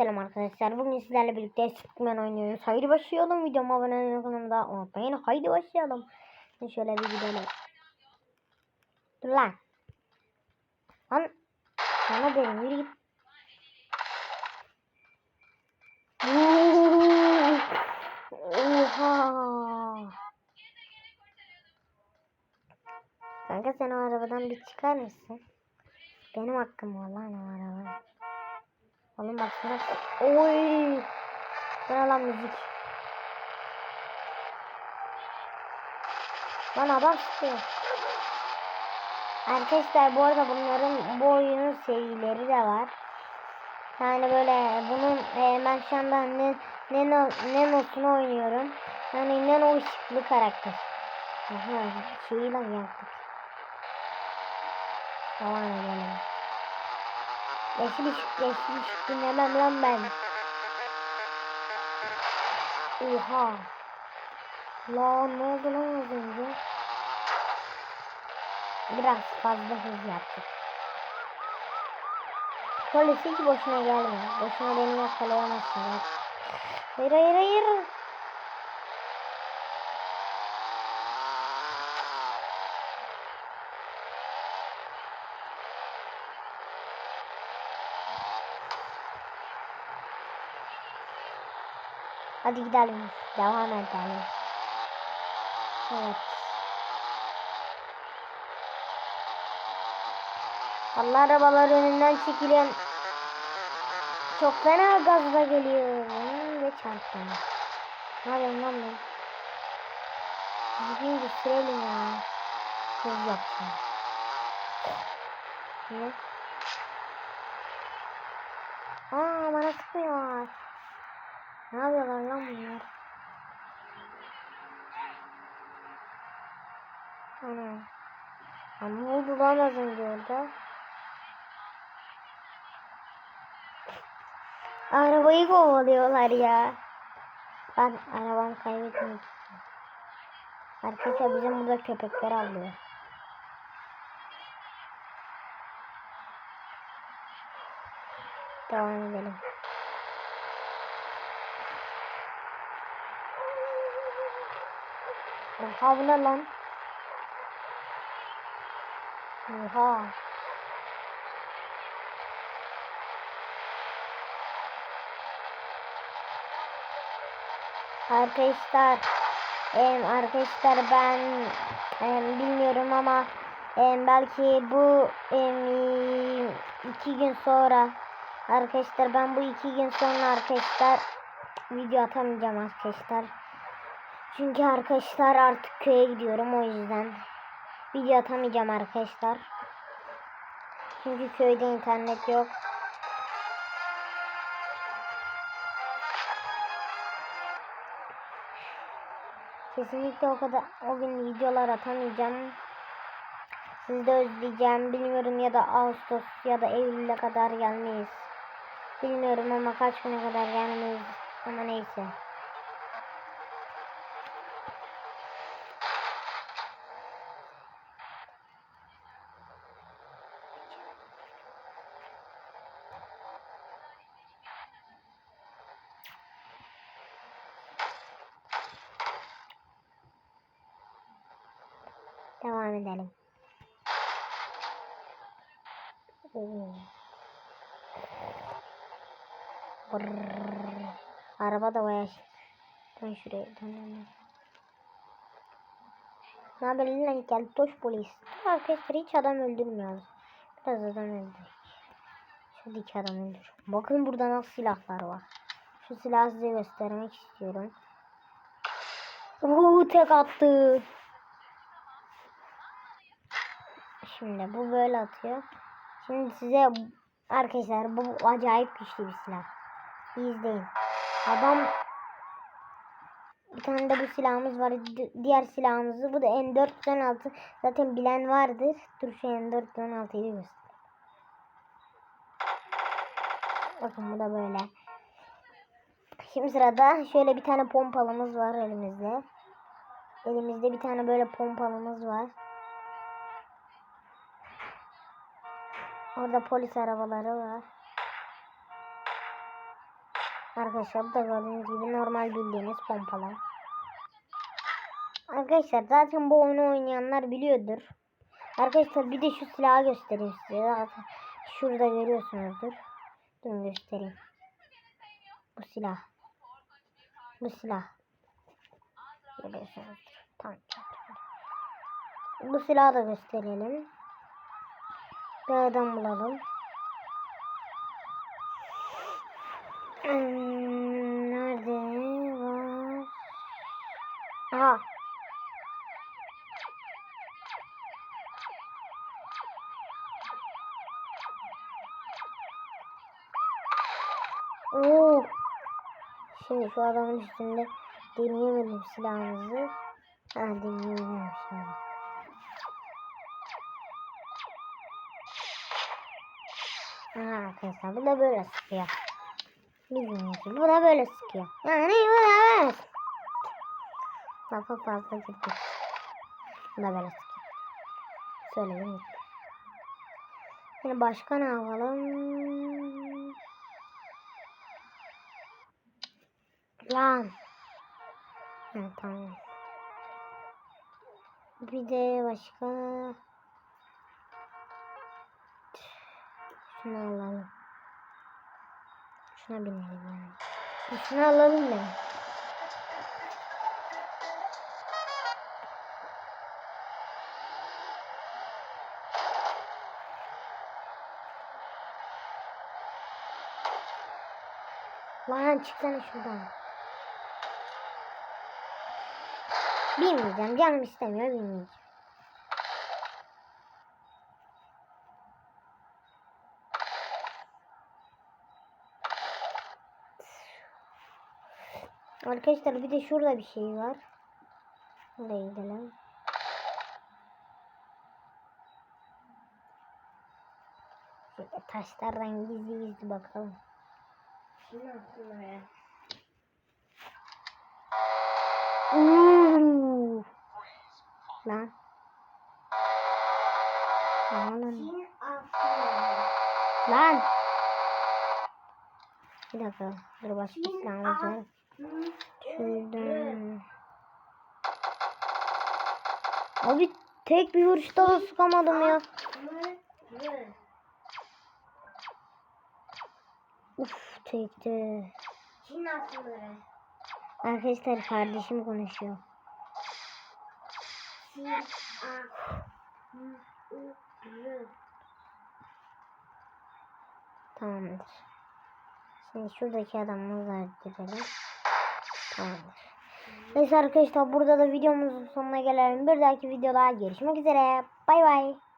Selam arkadaşlar. Bugün sizlerle birlikte Stickman oynuyoruz. Haydi başlayalım. Videoma abone olmayı kanalımda unutmayın. Haydi başlayalım. Şimdi şöyle bir gidelim. Dur lan. Lan. Sana derim yürü git. Oha. Kanka sen o arabadan bir çıkar mısın? Benim hakkım var lan o araba. Oğlum baksana. Oy. Bu ne lan müzik? Lan adam çıkıyor. Arkadaşlar bu arada bunların bu oyunun serileri de var. Yani böyle bunun e, ben şu anda ne, Neno, Neno'sunu oynuyorum. Yani Neno ışıklı karakter. Aha şeyi lan yaptık. Devam edelim. Yeşil ışık, yeşil ışık dinlemem lan ben. Oha. Lan ne oldu lan az önce? Biraz fazla hız yaptık. Polis hiç boşuna gelme. Boşuna beni yakalayamazsın. Hayır hayır hayır. Hadi gidelim. Devam edelim. Evet. Allah arabalar önünden çekilen çok fena gazla geliyor ve çarptım. Ne yapıyorum lan ben? Düzgün gösterelim ya. Hız yapacağım. Ne? Aa bana sıkmıyorlar. Ne yapıyorlar lan bunlar? Ana. Ama oldu lan az önce orada? Arabayı kovalıyorlar ya. Ben arabamı kaybetmek. Arkadaşlar bizim burada köpekler avlıyor. Devam edelim. Oha bu ne lan? Oha. Arkadaşlar em, arkadaşlar ben em, bilmiyorum ama em, belki bu em, iki gün sonra arkadaşlar ben bu iki gün sonra arkadaşlar video atamayacağım arkadaşlar. Çünkü arkadaşlar artık köye gidiyorum o yüzden video atamayacağım arkadaşlar. Çünkü köyde internet yok. Kesinlikle o kadar o gün videolar atamayacağım. Sizi de özleyeceğim. Bilmiyorum ya da Ağustos ya da Eylül'e kadar gelmeyiz. Bilmiyorum ama kaç güne kadar gelmeyiz. Ama neyse. Devam edelim. Oo. Araba da bayağı şey. Ben şuraya dönelim. Ne haber lan gel toş polis. Arkadaşlar hiç adam öldürmüyoruz. Biraz adam öldür. Şuradaki adam öldür. Bakın burada nasıl silahlar var. Şu silahı size göstermek istiyorum. Uuu tek attı. Şimdi bu böyle atıyor. Şimdi size arkadaşlar bu acayip güçlü bir silah. İzleyin. Adam bir tane de bu silahımız var. Di- Diğer silahımızı bu da M416. Zaten bilen vardır. Dur şu M416'yı göster. Bakın bu da böyle. Şimdi sırada şöyle bir tane pompalımız var elimizde. Elimizde bir tane böyle pompalımız var. Orada polis arabaları var. Arkadaşlar bu da gördüğünüz gibi normal bildiğiniz pompalar. Arkadaşlar zaten bu oyunu oynayanlar biliyordur. Arkadaşlar bir de şu silahı göstereyim size. Zaten şurada görüyorsunuzdur. Durun göstereyim. Bu silah. Bu silah. Görüyorsunuzdur. Tamam. Bu silahı da gösterelim. Bir adam bulalım. Hmm, nerede var? Aha. Oo. Şimdi şu adamın üstünde deneyemedim silahımızı. Ha deneyemedim şimdi. Aha arkadaşlar bu da böyle sıkıyor. Bilmiyorum ki bu da böyle sıkıyor. Yani bu da böyle. Lafa fazla girdik. Bu da böyle sıkıyor. Söyledim gitti. Şimdi başka ne yapalım? Lan. Ha, tamam. Bir de başka. Şunu alalım. Şuna binelim yani. Şunu alalım da. Lan çıksana şuradan. Bilmeyeceğim. Canım istemiyor bilmeyeceğim. Arkadaşlar bir de şurada bir şey var. Oraya gidelim. Şöyle taşlardan gizli gizli bakalım. Şimdi. Uuu. Lan. Lan lan. Bir dakika. Dur silahımız var. Şuradan. Abi tek bir vuruşta da sıkamadım ya. Uf tekti. Arkadaşlar kardeşim konuşuyor. Tamamdır. Şimdi şuradaki adamımızı öldürelim. Tamamdır. Neyse arkadaşlar burada da videomuzun sonuna gelelim. Bir dahaki videoda görüşmek üzere. Bay bay.